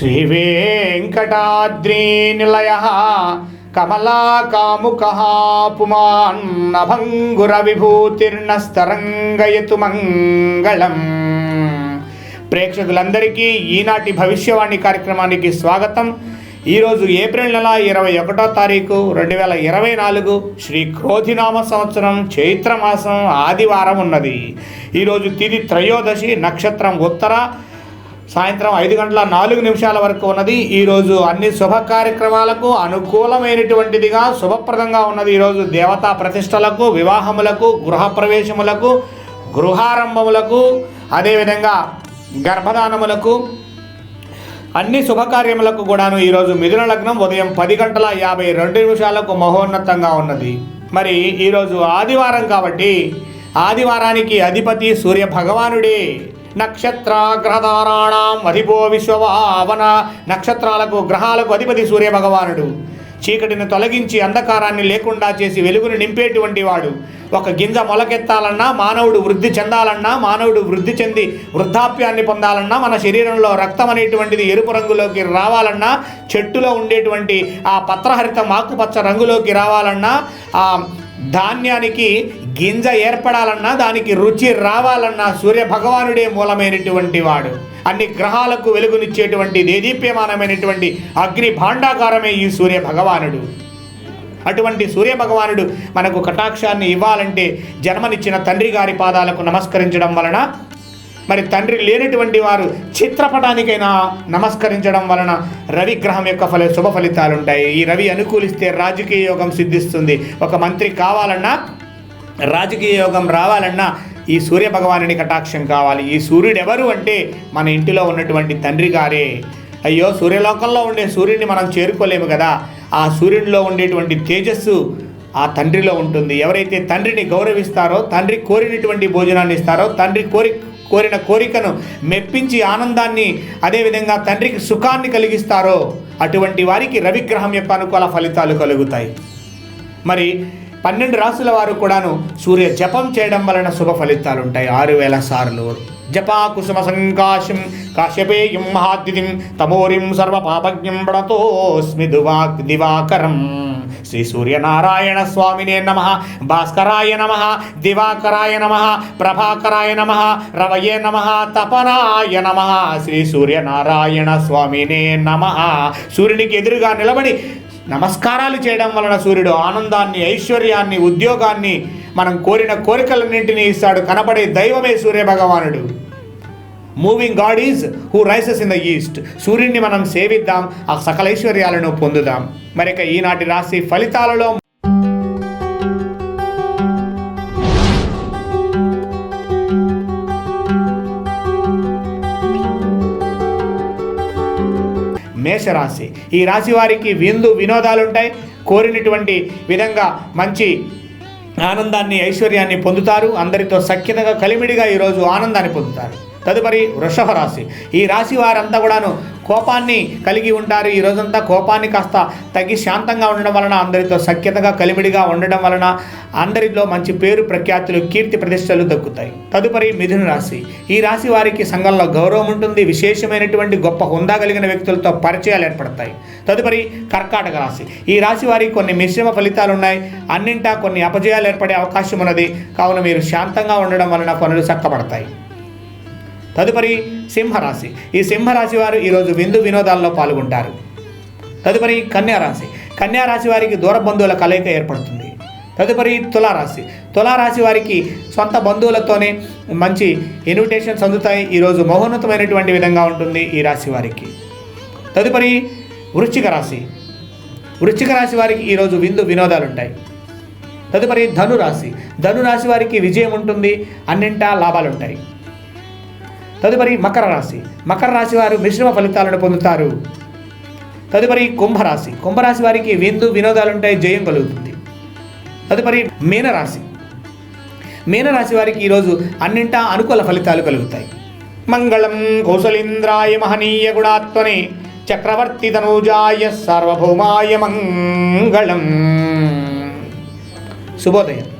శ్రీవేంకటాద్రీనిలయ కమలాకాముక పుమాన్నభంగుర మంగళం ప్రేక్షకులందరికీ ఈనాటి భవిష్యవాణి కార్యక్రమానికి స్వాగతం. ఈరోజు ఏప్రిల్ నెల ఇరవై ఒకటో తారీఖు రెండు వేల ఇరవై నాలుగు శ్రీ క్రోధినామ సంవత్సరం చైత్రమాసం ఆదివారం ఉన్నది. ఈరోజు తిది త్రయోదశి నక్షత్రం ఉత్తర సాయంత్రం ఐదు గంటల నాలుగు నిమిషాల వరకు ఉన్నది. ఈరోజు అన్ని శుభ కార్యక్రమాలకు అనుకూలమైనటువంటిదిగా శుభప్రదంగా ఉన్నది ఈరోజు దేవతా ప్రతిష్టలకు వివాహములకు గృహప్రవేశములకు గృహారంభములకు అదేవిధంగా గర్భధానములకు అన్ని శుభకార్యములకు కూడాను ఈరోజు మిథున లగ్నం ఉదయం పది గంటల యాభై రెండు నిమిషాలకు మహోన్నతంగా ఉన్నది. మరి ఈరోజు ఆదివారం కాబట్టి ఆదివారానికి అధిపతి సూర్య భగవానుడే నక్షత్రాగ్రహదారాణం అధిపో విశ్వవావన. నక్షత్రాలకు గ్రహాలకు అధిపతి సూర్య భగవానుడు చీకటిని తొలగించి అంధకారాన్ని లేకుండా చేసి వెలుగును నింపేటువంటి వాడు. ఒక గింజ మొలకెత్తాలన్నా మానవుడు వృద్ధి చెందాలన్నా మానవుడు వృద్ధి చెంది వృద్ధాప్యాన్ని పొందాలన్నా మన శరీరంలో రక్తం అనేటువంటిది ఎరుపు రంగులోకి రావాలన్నా చెట్టులో ఉండేటువంటి ఆ పత్రహరితం ఆకుపచ్చ రంగులోకి రావాలన్నా ఆ ధాన్యానికి గింజ ఏర్పడాలన్నా దానికి రుచి రావాలన్నా సూర్య భగవానుడే మూలమైనటువంటి వాడు. అన్ని గ్రహాలకు వెలుగునిచ్చేటువంటి దేదీప్యమానమైనటువంటి అగ్ని భాండాకారమే ఈ సూర్య భగవానుడు అటువంటి సూర్య భగవానుడు మనకు కటాక్షాన్ని ఇవ్వాలంటే జన్మనిచ్చిన తండ్రి గారి పాదాలకు నమస్కరించడం వలన మరి తండ్రి లేనటువంటి వారు చిత్రపటానికైనా నమస్కరించడం వలన రవి గ్రహం యొక్క ఫల శుభ ఫలితాలు ఉంటాయి ఈ రవి అనుకూలిస్తే రాజకీయ యోగం సిద్ధిస్తుంది. ఒక మంత్రి కావాలన్నా రాజకీయ యోగం రావాలన్నా ఈ సూర్య భగవానుని కటాక్షం కావాలి. ఈ సూర్యుడు ఎవరు అంటే మన ఇంటిలో ఉన్నటువంటి తండ్రి గారే. అయ్యో సూర్యలోకంలో ఉండే సూర్యుడిని మనం చేరుకోలేము కదా. ఆ సూర్యుడిలో ఉండేటువంటి తేజస్సు ఆ తండ్రిలో ఉంటుంది. ఎవరైతే తండ్రిని గౌరవిస్తారో తండ్రి కోరినటువంటి భోజనాన్ని ఇస్తారో తండ్రి కోరి కోరిన కోరికను మెప్పించి ఆనందాన్ని అదేవిధంగా తండ్రికి సుఖాన్ని కలిగిస్తారో అటువంటి వారికి రవిగ్రహం యొక్క అనుకూల ఫలితాలు కలుగుతాయి. మరి పన్నెండు రాసుల వారు కూడాను సూర్య జపం చేయడం వలన శుభ ఫలితాలు ఉంటాయి ఆరు వేల సార్లు. జపా సంకాశం కాశ్యపేయం మహాద్యుతిం తమోరిం సర్వపాపజ్ఞం ప్రణతోస్మి దువాక్ దివాకరం శ్రీ సూర్యనారాయణ స్వామినే నమ భాస్కరాయ నమ దివాకరాయ నమ ప్రభాకరాయ నమ రవయే నమ తపనాయ నమ శ్రీ సూర్యనారాయణ స్వామినే నమ సూర్యునికి ఎదురుగా నిలబడి నమస్కారాలు చేయడం వలన సూర్యుడు ఆనందాన్ని ఐశ్వర్యాన్ని ఉద్యోగాన్ని మనం కోరిన కోరికలన్నింటినీ ఇస్తాడు. కనపడే దైవమే సూర్య భగవానుడు moving god is who rises in the east సూర్యుడిని మనం సేవిద్దాం. ఆ సకలైశ్వర్యాలను పొందుదాం. మరిక ఈనాటి రాశి ఫలితాలలో మేషరాశి. ఈ రాశి వారికి విందు వినోదాలుంటాయి. కోరినటువంటి విధంగా మంచి ఆనందాన్ని ఐశ్వర్యాన్ని పొందుతారు. అందరితో సఖ్యతగా కలిమిడిగా ఈరోజు ఆనందాన్ని పొందుతారు. తదుపరి వృషభ రాశి. ఈ రాశి వారంతా కూడాను కోపాన్ని కలిగి ఉంటారు. ఈ రోజంతా కోపాన్ని కాస్త తగ్గి శాంతంగా ఉండడం వలన అందరితో సఖ్యతగా కలిమిడిగా ఉండడం వలన అందరిలో మంచి పేరు ప్రఖ్యాతులు కీర్తి ప్రతిష్టలు దక్కుతాయి. తదుపరి మిథున రాశి. ఈ రాశి వారికి సంఘంలో గౌరవం ఉంటుంది. విశేషమైనటువంటి గొప్ప హుందా కలిగిన వ్యక్తులతో పరిచయాలు ఏర్పడతాయి. తదుపరి కర్కాటక రాశి. ఈ రాశి వారికి కొన్ని మిశ్రమ ఫలితాలు ఉన్నాయి. అన్నింటా కొన్ని అపజయాలు ఏర్పడే అవకాశం ఉన్నది. కావున మీరు శాంతంగా ఉండడం వలన పనులు చక్కబడతాయి. తదుపరి సింహరాశి. ఈ సింహరాశి వారు ఈరోజు విందు వినోదాల్లో పాల్గొంటారు. తదుపరి కన్యారాశి. కన్యారాశి వారికి దూర బంధువుల కలయిక ఏర్పడుతుంది. తదుపరి తులారాశి. తులారాశి వారికి సొంత బంధువులతోనే మంచి ఇన్విటేషన్స్ అందుతాయి. ఈరోజు మహోన్నతమైనటువంటి విధంగా ఉంటుంది ఈ రాశి వారికి. తదుపరి వృశ్చిక రాశి. వృశ్చిక రాశి వారికి ఈరోజు విందు వినోదాలు ఉంటాయి తదుపరి ధనురాశి. ధనురాశి వారికి విజయం ఉంటుంది. అన్నింటా లాభాలు ఉంటాయి తదుపరి మకర రాశి. మకర రాశి వారు మిశ్రమ ఫలితాలను పొందుతారు. తదుపరి కుంభరాశి. కుంభరాశి వారికి విందు వినోదాలుంటాయి జయం కలుగుతుంది. తదుపరి మీనరాశి. మీనరాశి వారికి ఈరోజు అన్నింటా అనుకూల ఫలితాలు కలుగుతాయి. మంగళం కౌసలేంద్రాయ మహనీయ గుణాత్మనే చక్రవర్తి తనూజాయ సార్వభౌమాయ మంగళం. శుభోదయం.